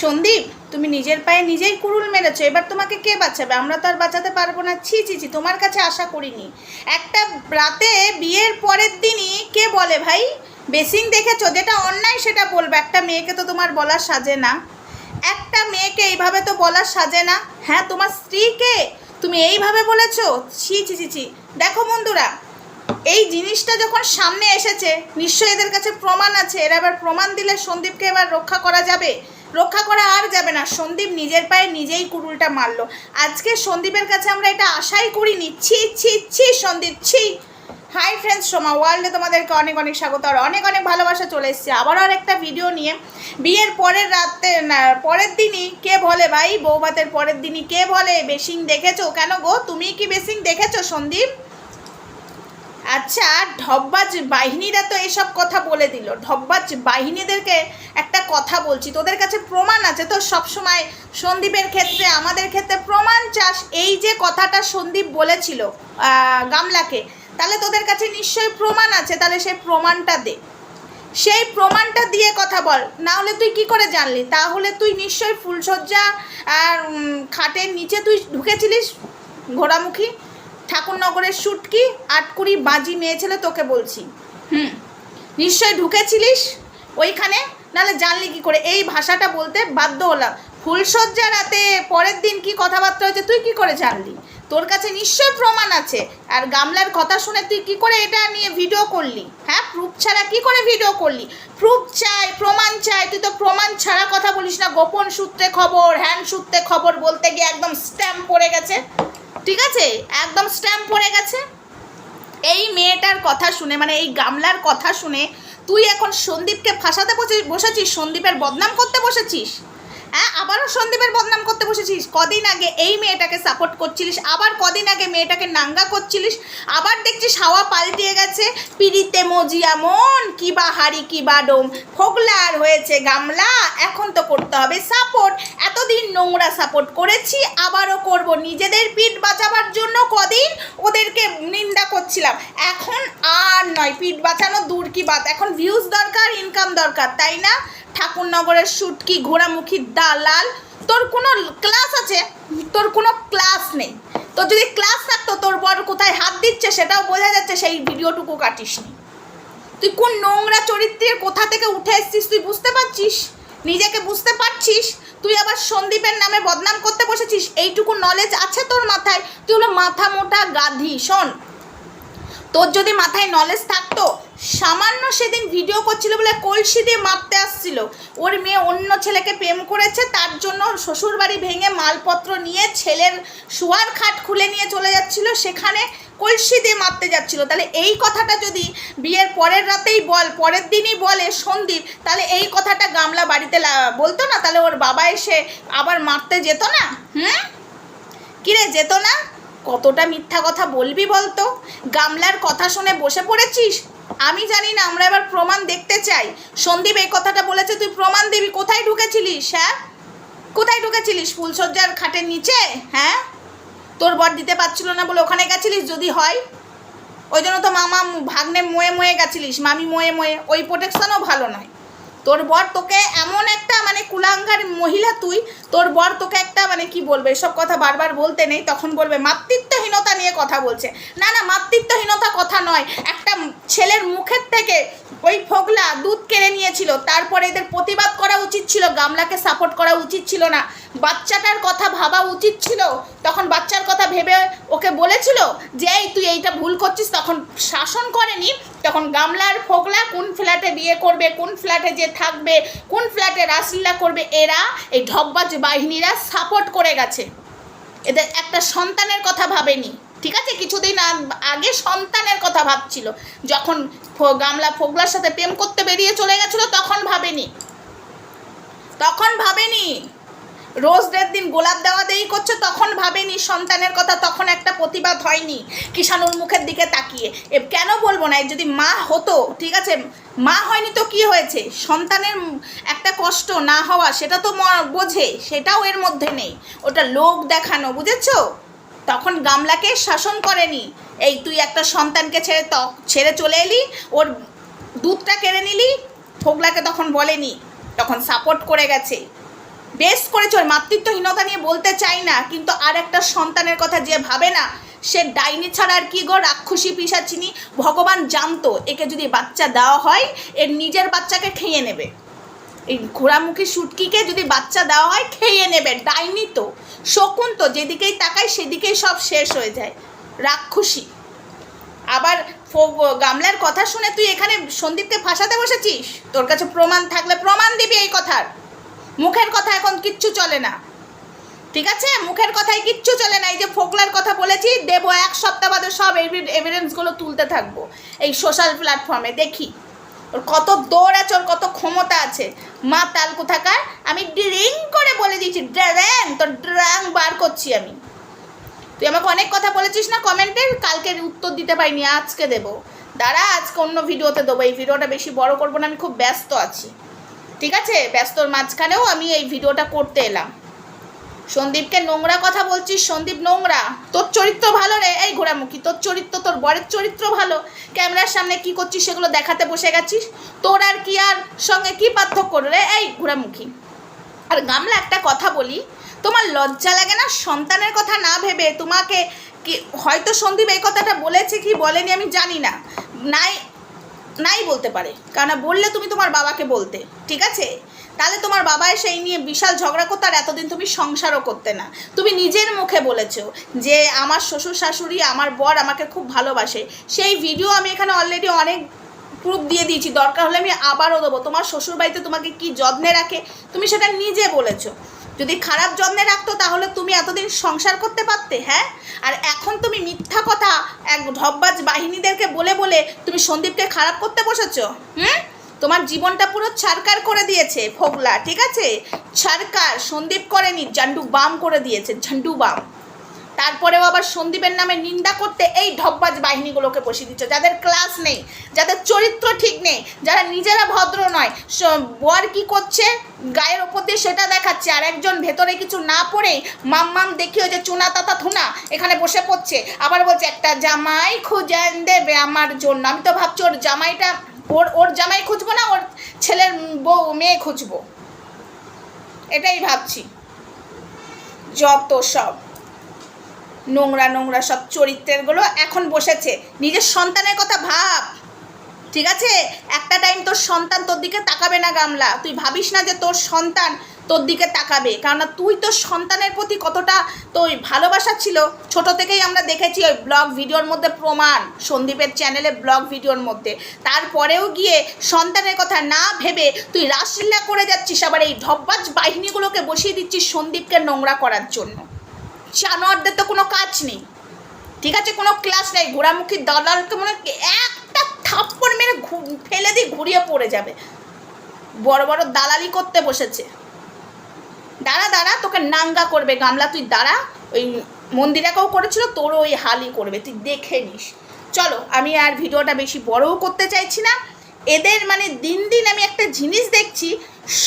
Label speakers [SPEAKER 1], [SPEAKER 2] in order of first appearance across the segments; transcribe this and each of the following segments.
[SPEAKER 1] সন্দীপ, তুমি নিজের পায়ে নিজেই কুড়ুল মেরেছো, এবার তোমাকে কে বাঁচাবে? আমরা তো আর বাঁচাতে পারব না। ছি ছি ছি, তোমার কাছে আশা করিনি। একটা রাতে বিয়ের পরের দিনই কে বলে ভাই? বেসিং দেখেছ? যেটা অন্যায় সেটা বলবে। একটা মেয়েকে তো তোমার বলার সাজে না। একটা মেয়েকে এইভাবে তো বলার সাজে না। হ্যাঁ তোমার স্ত্রীকে তুমি এইভাবে বলেছ? ছি ছি ছি ছি। দেখো বন্ধুরা, এই জিনিসটা যখন সামনে এসেছে, নিশ্চয়ই এদের কাছে প্রমাণ আছে। এরা এবার প্রমাণ দিলে সন্দীপকে এবার রক্ষা করা যাবে। রক্ষা করা আর যাবে না। সন্দীপ নিজের পায়ে নিজেই কুড়ুলটা মারলো। আজকে সন্দীপের কাছে আমরা এটা আশাই করিনি। ছি ছি ছি, সন্দীপ, ছি। হাই ফ্রেন্ডস সোমা ওয়ার্ল্ডে তোমাদেরকে অনেক অনেক স্বাগত। আর অনেক অনেক ভালোবাসা চলে এসছে। আবারও আর একটা ভিডিও নিয়ে বিয়ের পরের রাতে পরের দিনই কে বলে ভাই? বৌভাতের পরের দিনই কে বলে? বেসিং দেখেছ? কেন গো? তুমি কি বেসিং দেখেছ, সন্দীপ? আচ্ছা ঢব্বাজ বাহিনীরা তো এসব কথা বলে দিল। ঢব্বাজ বাহিনীদেরকে কথা বলছি। তোদের কাছে প্রমাণ আছে তো সব সময় সন্দীপের ক্ষেত্রে, আমাদের ক্ষেত্রে প্রমাণ চাস এই যে কথাটা সন্দীপ বলেছিল গামলাকে। তাহলে তোদের কাছে নিশ্চয়ই প্রমাণ আছে, তাহলে সেই প্রমাণটা দে। সেই প্রমাণটা দিয়ে কথা বল, না হলে তুই কি করে জানলি? তাহলে তুই নিশ্চয়ই ফুলসজ্জা আর খাটের নিচে তুই ঢুকেছিলিস? ঘোড়ামুখী, ঠাকুরনগরের শুটকি আটকুড়ি বাজি মেয়ে ছেলে তোকে বলছি। হুম, নিশ্চয়ই ঢুকেছিলিস ওইখানে? নাহলে জানলি কি করে? এই ভাষাটা বলতে বাধ্য হলাম। ফুলসজ্জা রাতে পরের দিন কি কথাবার্তা হয়েছে তুই কি করে জানলি? তোর কাছে নিশ্চয় প্রমাণ আছে। আর গামলার কথা শুনে তুই কি করে এটা নিয়ে ভিডিও করলি? হ্যাঁ প্রুফ ছাড়া কি করে ভিডিও করলি? প্রুফ চাই, প্রমাণ চাই, তুই তো প্রমাণ ছাড়া কথা বলিস না। গোপন সূত্রে খবর হ্যান্ড সূত্রে খবর বলতে গিয়ে একদম স্ট্যাম্প পড়ে গেছে। ঠিক আছে? একদম স্ট্যাম্প পড়ে গেছে। মেয়েটার কথা শুনে মানে এই গামলার কথা শুনে তুই এখন সন্দীপকে ফাঁসাতে বসে, বসেছিস? সন্দীপের বদনাম করতে বসেছিস? হ্যাঁ আবারও সন্দীপের বদনাম করতে বসেছিস। কদিন আগে এই মেয়েটাকে সাপোর্ট করছিলিস, আবার কদিন আগে মেয়েটাকে নাঙ্গা করছিলিস, আবার দেখছিস হাওয়া পাল্টিয়ে গেছে, পিড়িতে মজিয়া মন, কি বা হাড়ি, কি বা ডোম। ফোগলার হয়েছে গামলা, এখন তো করতে হবে সাপোর্ট এতদিন নোংরা সাপোর্ট করেছি, আবারও করব। নিজেদের পিঠ বাঁচাবার জন্য কদিন ওদেরকে নিন্দা করছিলাম। এখন আর নয়, পিঠ বাঁচানো দূর কি বাত এখন ভিউজ দরকার ইনকাম দরকার, তাই না? ঠাকুরনগরের শুটকি ঘোড়ামুখী, দালাল। তোর কোনো ক্লাস আছে? তোর কোনো ক্লাস নেই। তোর যদি ক্লাস থাকতো, তোর বর কোথায় হাত দিচ্ছে সেটাও বোঝা যাচ্ছে, সেই ভিডিওটুকু কাটিসনি। তুই কোন নোংরা চরিত্রের কোথা থেকে উঠে এসছিস তুই বুঝতে পারছিস? নিজেকে বুঝতে পারছিস? তুই আবার সন্দীপের নামে বদনাম করতে বসেছিস? এইটুকু নলেজ আছে তোর মাথায়? তুই হলো মাথা মোটা গাধি, শোন। তোর যদি মাথায় নলেজ থাকতো, সামান্য সেদিন ভিডিও করছিল বলে কলসি দিয়ে মারতে আসছিল। ওর মেয়ে অন্য ছেলেকে প্রেম করেছে, তার জন্য ওর শ্বশুর বাড়ি ভেঙে মালপত্র নিয়ে ছেলের শোয়ার খাট খুলে নিয়ে চলে যাচ্ছিল, সেখানে কলসি দিয়ে মারতে যাচ্ছিল। তাহলে এই কথাটা যদি বিয়ের পরের রাতেই বল, পরের দিনই বলে সন্দীপ, তাহলে এই কথাটা গামলা বাড়িতে বলতো না? তাহলে ওর বাবা এসে আবার মারতে যেত না? হুম? কিরে, যেত না? কতটা মিথ্যা কথা বলবি বলতো? গামলার কথা শুনে বসে পড়েছিস? আমি জানি না, আমরা এবার প্রমাণ দেখতে চাই। সন্দীপ এই কথাটা বলেছে, তুই প্রমাণ দিবি। কোথায় ঢুকেছিলিস হ্যাঁ? কোথায় ঢুকেছিলিস ফুলসজ্জার খাটের নিচে? হ্যাঁ? তোর বর দিতে পারছিল না বলে ওখানে গেছিলিস যদি হয়? ওই জন্য তো মামা ভাগ্নে ময়ে ময়ে গেছিলিস, মামি ময়ে ময়ে। ওই প্রোটেকশনও ভালো নয়। তোর বর তোকে এমন একটা মানে কুলাঙ্গার মহিলা তুই, তোর বর তোকে একটা মানে কি বলবে, এসব কথা বারবার বলতে নেই, তখন বলবে, মাতৃত্বহীনতা নিয়ে কথা বলছে। না না, মাতৃত্বহীনতা কথা নয়, একটা ছেলের মুখের থেকে ওই ফোগলা দুধ কেড়ে নিয়েছিল, তারপরে এদের প্রতিবাদ করা উচিত ছিল, গামলাকে সাপোর্ট করা উচিত ছিল না, বাচ্চাটার কথা ভাবা উচিত ছিল, তখন বাচ্চার কথা ভেবে ওকে বলেছিল যে তুই এইটা ভুল করছিস তখন শাসন করেনি, তখন গামলার ফোগলা কোন ফ্ল্যাটে বিয়ে করবে, কোন ফ্ল্যাটে যে থাকবে, কোন ফ্ল্যাটে রাসলীলা করবে, এরা এই ঢব্বাজ বাহিনীরা সাপোর্ট করে গেছে। এদের একটা সন্তানের কথা ভাবেনি, ঠিক আছে? কিছুদিন আগ- সন্তানের কথা ভাবছিল। যখন গামলা ফোগলার সাথে প্রেম করতে বেরিয়ে চলে গেছিল, তখন ভাবেনি। তখন ভাবেনি। রোজ ডের দিন গোলাপ দেওয়া দেই করছ, তখন ভাবেনি সন্তানের কথা, তখন একটা প্রতিবাদ হয়নি। কিষানুর মুখের দিকে তাকিয়ে। এ কেন বলব না যদি মা হতো, ঠিক আছে, মা হয়নি তো কি হয়েছে? সন্তানের একটা কষ্ট না হওয়া, সেটা তো বোঝে, সেটাও এর মধ্যে নেই। ওটা লোক দেখানো, বুঝেছ? তখন গামলাকে শাসন করেনি। এই তুই একটা সন্তানকে ছেড়ে ত- ছেড়ে চলে এলি, ওর দুধটা কেড়ে নিলি ফোগলাকে তখন বলেনি, তখন সাপোর্ট করে গেছে। বেশ করেছে ওর মাতৃত্বহীনতা নিয়ে বলতে চাই না, কিন্তু আর একটা সন্তানের কথা যে ভাবে না, সে ডাইনি ছাড়া আর কি গো, রাক্ষসী পিসাচিনি, ভগবান জানতো, একে যদি বাচ্চা দেওয়া হয় এর নিজের বাচ্চাকে খেয়ে নেবে। এই ঘোড়ামুখী সুটকিকে যদি বাচ্চা দেওয়া হয়, খেয়ে নেবে, ডাইনি তো, শকুন তো, যেদিকেই তাকায় সেদিকেই সব শেষ হয়ে যায়, রাক্ষসী। আবার গামলার কথা শুনে তুই এখানে সন্দীপকে ফাঁসাতে বসেছিস? তোর কাছে প্রমাণ থাকলে প্রমাণ দিবি এই কথার। মুখের কথা এখন কিচ্ছু চলে না। ঠিক আছে? মুখের কথায় কিচ্ছু চলে না। এই যে ফোকলার কথা বলেছি, দেব এক সপ্তাহ বাদে সব এভিডেন্সগুলো তুলতে থাকব। এই সোশ্যাল প্ল্যাটফর্মে দেখি। ওর কত দৌড় আছে, ওর কত ক্ষমতা আছে। মা, তাল কোথাকার? আমি ড্রিং করে বলে দিয়েছি, ড্র্যাং, তোর ড্র্যাং বার করছি আমি। তুই আমাকে অনেক কথা বলেছিস না কমেন্টে? কালকে উত্তর দিতে পারিনি, আজকে দেবো। দাঁড়া, আজকে অন্য ভিডিওতে দেবো। এই ভিডিওটা বেশি বড় করব না, আমি খুব ব্যস্ত আছি। ঠিক আছে? ব্যস্তর মাঝখানেও আমি এই ভিডিওটা করতে এলাম। সন্দীপকে নোংরা কথা বলছিস? সন্দীপ নোংরা। তোর চরিত্র ভালো রে। এই ঘোড়ামুখী, তোর চরিত্র, তোর বরের চরিত্র ভালো। ক্যামেরার সামনে কি করছিস সেগুলো দেখাতে বসে গেছিস? তোর আর কি আর সঙ্গে কি পার্থক্য রে? এই ঘোড়ামুখী। আর গামলা একটা কথা বলি, তোমার লজ্জা লাগে না? সন্তানের কথা না ভেবে তোমাকে কি হয়তো সন্দীপ এই কথাটা বলেছে কি বলেনি আমি জানি না। নাই নাই বলতে পারে। কারণ বললে তুমি তোমার বাবাকে বলতে, ঠিক আছে? তাহলে তোমার বাবা এসে এই নিয়ে বিশাল ঝগড়া করতে আর এতদিন তুমি সংসারও করতে না। তুমি নিজের মুখে বলেছ যে আমার শ্বশুর শাশুড়ি, আমার বর আমাকে খুব ভালোবাসে। সেই ভিডিও আমি এখানে অলরেডি অনেক প্রুফ দিয়ে দিয়েছি। দরকার হলে আমি আবারও দেবো। তোমার শ্বশুর বাড়িতে তোমাকে কি যত্নে রাখে, তুমি সেটা নিজে বলেছ। যদি খারাপ জন্মে রাখতো, তাহলে তুমি এতদিন সংসার করতে পারতে হ্যাঁ? আর এখন তুমি মিথ্যা কথা এক ঢব্বাজ বাহিনীদেরকে বলে বলে তুমি সন্দীপকে খারাপ করতে বসেছ, হুম? তোমার জীবনটা পুরো ছারকার করে দিয়েছে, ফোগলা, ঠিক আছে? ছারকার, সন্দীপ করেনি, ঝান্ডু বাম করে দিয়েছে, ঝান্ডু বাম। তারপরেও আবার সন্দীপের নামে নিন্দা করতে এই ঢপবাজ বাহিনীগুলোকে বসিয়ে দিচ্ছ। যাদের ক্লাস নেই, যাদের চরিত্র ঠিক নেই, যারা নিজেরা ভদ্র নয় বর কি করছে? গায়ের ওপর দিয়ে সেটা দেখাচ্ছে। আর একজন ভেতরে কিছু না পড়েই মাম দেখিও যে চুনা তাতা থুনা এখানে বসে পড়ছে। আবার বলছে, একটা জামাই খুঁজে দেবে আমার জন্য। আমি তো ভাবছি ওর জামাইটা, ওর ওর জামাই খুঁজবো না, ওর ছেলের বউ, মেয়ে খুঁজবো। এটাই ভাবছি। যত সব। নোংরা নোংরা সব চরিত্রেরগুলো এখন বসেছে। নিজের সন্তানের কথা ভাব। ঠিক আছে? একটা টাইম তোর সন্তান তোর দিকে তাকাবে না গামলা। তুই ভাবিস না যে তোর সন্তান তোর দিকে তাকাবে। কারণ তুই তোর সন্তানের প্রতি কতটা তোর ভালোবাসা ছিল, ছোট থেকেই আমরা দেখেছি ওই ব্লগ ভিডিওর মধ্যে প্রমাণ, সন্দীপের চ্যানেলে ব্লগ ভিডিওর মধ্যে। তারপরেও গিয়ে সন্তানের কথা না ভেবে তুই রাসলীলা করে যাচ্ছিস আবার এই ঢব্বাজ বাহিনীগুলোকে বসিয়ে দিচ্ছিস সন্দীপকে নোংরা করার জন্য। জানোয়ারদের তো কোনো কাজ নেই। ঠিক আছে? কোনো ক্লাস নেই। ঘোড়ামুখী দালালকে মনে হয় একটা থাপ্পড় মেরে ফেলে দিয়ে ঘুরিয়ে পড়ে যাবে। বড় বড় দালালি করতে বসেছে। দাঁড়া দাঁড়া, তোকে নাঙ্গা করবে গামলা। তুই দাঁড়া, ওই মন্দিরাকেও করেছিল, তোরও ওই হালই করবে। তুই দেখে নিস। চলো, আমি আর ভিডিওটা বেশি বড়ও করতে চাইছি না। এদের মানে দিন দিন আমি একটা জিনিস দেখছি,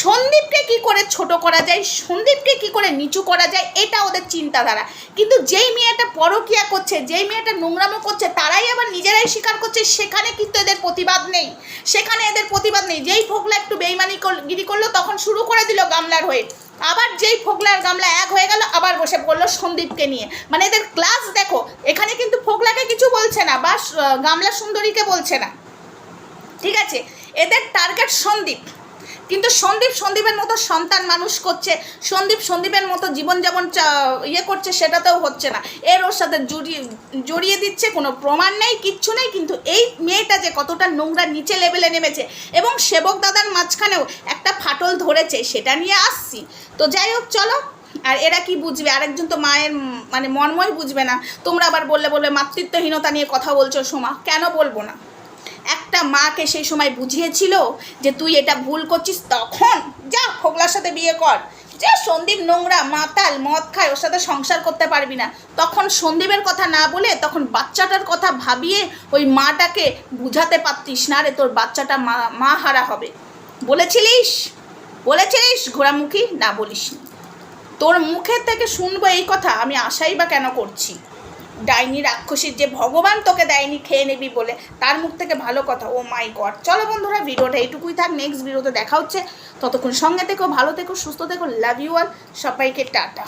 [SPEAKER 1] সন্দীপকে কি করে ছোট করা যায়, সন্দীপকে কি করে নিচু করা যায়, এটা ওদের চিন্তাধারা। কিন্তু যেই মেয়েটা পরকিয়া করছে, যেই মেয়েটা নোংরামো করছে, তারাই আবার নিজেরাই স্বীকার করছে, সেখানে কিন্তু এদের প্রতিবাদ নেই। সেখানে এদের প্রতিবাদ নেই। যেই ফোকলা একটু বেইমানি গিরি করল, তখন শুরু করে দিল গামলার হয়ে। আবার যেই ফোকলার গামলা এক হয়ে গেল, আবার বসে পড়ল সন্দীপকে নিয়ে। মানে এদের ক্লাস দেখো, এখানে কিন্তু ফোকলাকে কিছু বলছে না বা গামলা সুন্দরীকে বলছে না। ঠিক আছে? এদের টার্গেট সন্দীপ। কিন্তু সন্দীপ সন্দীপের মতো সন্তান মানুষ করছে, সন্দীপ সন্দীপের মতো জীবনযাপন ইয়ে করছে, সেটাতেও হচ্ছে না। এর ওর সাথে জড়িয়ে জড়িয়ে দিচ্ছে, কোনো প্রমাণ নেই, কিচ্ছু নেই, কিন্তু এই মেয়েটা যে কতটা নোংরা নিচে লেভেলে নেমেছে এবং সেবক দাদার মাঝখানেও একটা ফাটল ধরেছে, সেটা নিয়ে আসছি। তো যাই হোক, চলো, আর এরা কি বুঝবে? আরেকজন তো মায়ের মানে মর্মই বুঝবে না। তোমরা আবার বললে, বলবে, মাতৃত্বহীনতা নিয়ে কথা বলছো সোমা। কেন বলব না? একটা মাকে সেই সময় বুঝিয়েছিল যে তুই এটা ভুল করছিস, তখন যা ফোগলার সাথে বিয়ে কর। যে সন্দীপ নোংরা মাতাল মদ খায়, ওর সাথে সংসার করতে পারবি না। তখন সন্দীপের কথা না বলে, তখন বাচ্চাটার কথা ভাবিয়ে ওই মাটাকে বুঝাতে পারতিস না রে, তোর বাচ্চাটা মা মা হারা হবে। বলেছিলিস? বলেছিলিস? ঘোড়ামুখী? না বলিস তোর মুখের থেকে শুনব এই কথা, আমি আশাই বা কেন করছি? ডাইনি রাক্ষসীর যে ভগবান তোকে দেয়নি, খেয়ে নেবি বলে। তার মুখ থেকে ভালো কথা। Oh my god. চলো বন্ধুরা, ভিডিওটা এইটুকুই থাক। নেক্সট ভিডিওতে দেখা হচ্ছে। ততক্ষণ সঙ্গে থেকো, ভালো থেকো, সুস্থ থেকো। লাভ ইউ অল সবাইকে টাটা।